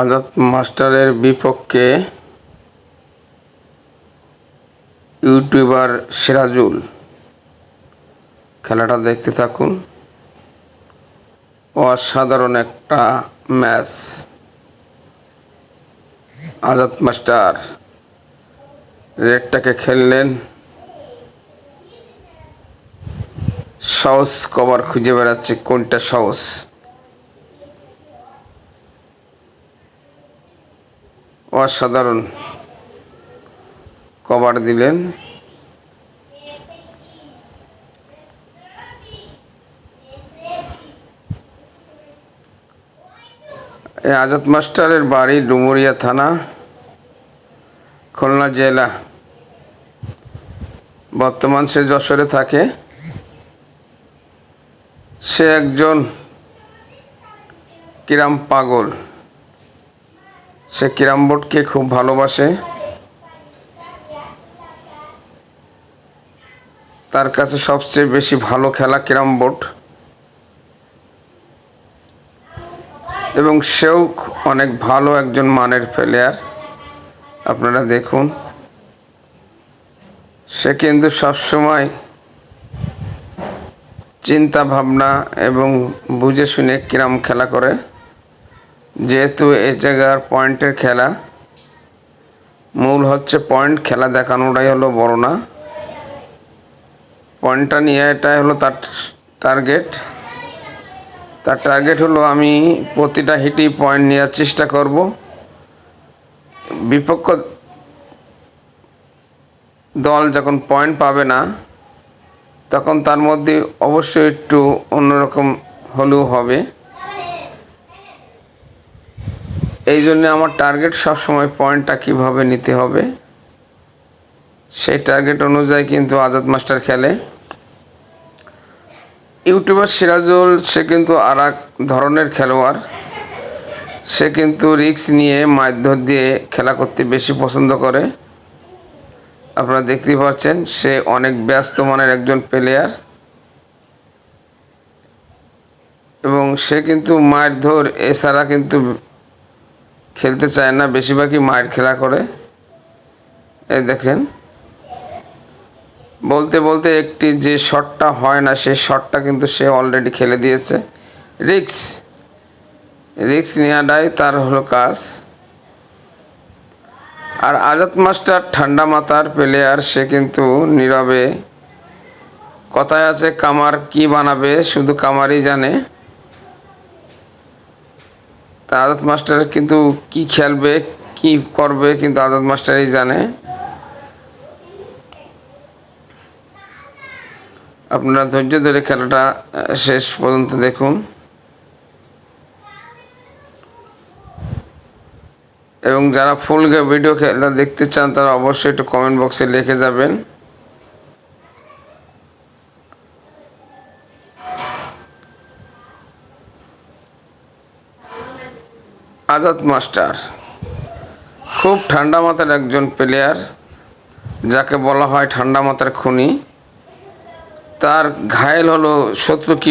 আজাদ মাস্টারের বিপক্ষে ইউটিউবার সিরাজুল। খেলাটা দেখতে থাকুন। অসাধারণ একটা ম্যাচ। আজাদ মাস্টার রেডটাকে খেললেন। সহজ কভার খুঁজে বেড়াচ্ছে কোনটা সহজ অসাধারণ কভার দিলেন। আজাদ মাস্টারের বাড়ি ডুমুরিয়া থানা, খুলনা জেলা। বর্তমান সে যশোরে থাকে। সে একজন কিরাম পাগল। সে ক্যারাম বোর্ডকে খুব ভালোবাসে। তার কাছে সবচেয়ে বেশি ভালো খেলা ক্যারাম বোর্ড। এবং সেও অনেক ভালো একজন মানের প্লেয়ার আপনারা দেখুন। সে কিন্তু সবসময় চিন্তা ভাবনা এবং বুঝে শুনে কিরাম খেলা করে। যেহেতু এই জায়গার পয়েন্টের খেলা, মূল হচ্ছে পয়েন্ট, খেলা দেখানোটাই হলো বড় না। পয়েন্টটা নিয়ে এটাই হলো তার টার্গেট। তার টার্গেট হলো আমি প্রতিটা হিটেই পয়েন্ট নেওয়ার চেষ্টা করব। বিপক্ষ দল যখন পয়েন্ট পাবে না, তখন তার মধ্যে অবশ্যই একটু অন্যরকম হলেও হবে। এই জন্য আমার টার্গেট সবসময় পয়েন্টটা কীভাবে নিতে হবে? সেই টার্গেট অনুযায়ী কিন্তু আজাদ মাস্টার খেলে। ইউটিউবার সিরাজুল, সে কিন্তু আর এক ধরনের খেলোয়াড়। সে কিন্তু রিক্স নিয়ে মারধর দিয়ে খেলা করতে বেশি পছন্দ করে। আপনারা দেখতেই পাচ্ছেন, সে অনেক ব্যস্ত মানের একজন প্লেয়ার এবং সে কিন্তু মারধর, এছাড়া কিন্তু খেলতে চায় না, বেশিরভাগই মায়ের খেলা করে। এই দেখেন। বলতে বলতে একটি যে শটটা হয় না, সেই শটটা কিন্তু সে অলরেডি খেলে দিয়েছে। রিক্স। রিক্স নেওয়াটাই তার হলো কাজ। আর আজাদ মাস্টার ঠান্ডা মাথার প্লেয়ার সে কিন্তু নীরবে। কথায় আছে, কামার কি বানাবে? শুধু কামারই জানে। তা আজাদ মাস্টার কিন্তু কি খেলবে, কি করবে কিন্তু আজাদ মাস্টারই জানে। আপনারা ধৈর্য ধরে খেলাটা শেষ পর্যন্ত দেখুন। এবং যারা ফুল ভিডিও খেলা দেখতে চান, তারা অবশ্যই একটু কমেন্ট বক্সে লিখে যাবেন। আজাদ মাস্টার। খুব ঠান্ডা মাথার একজন প্লেয়ার যাকে বলা হয় ঠান্ডা মাথার খুনি। তার ঘায়েল হলো শত্রু কী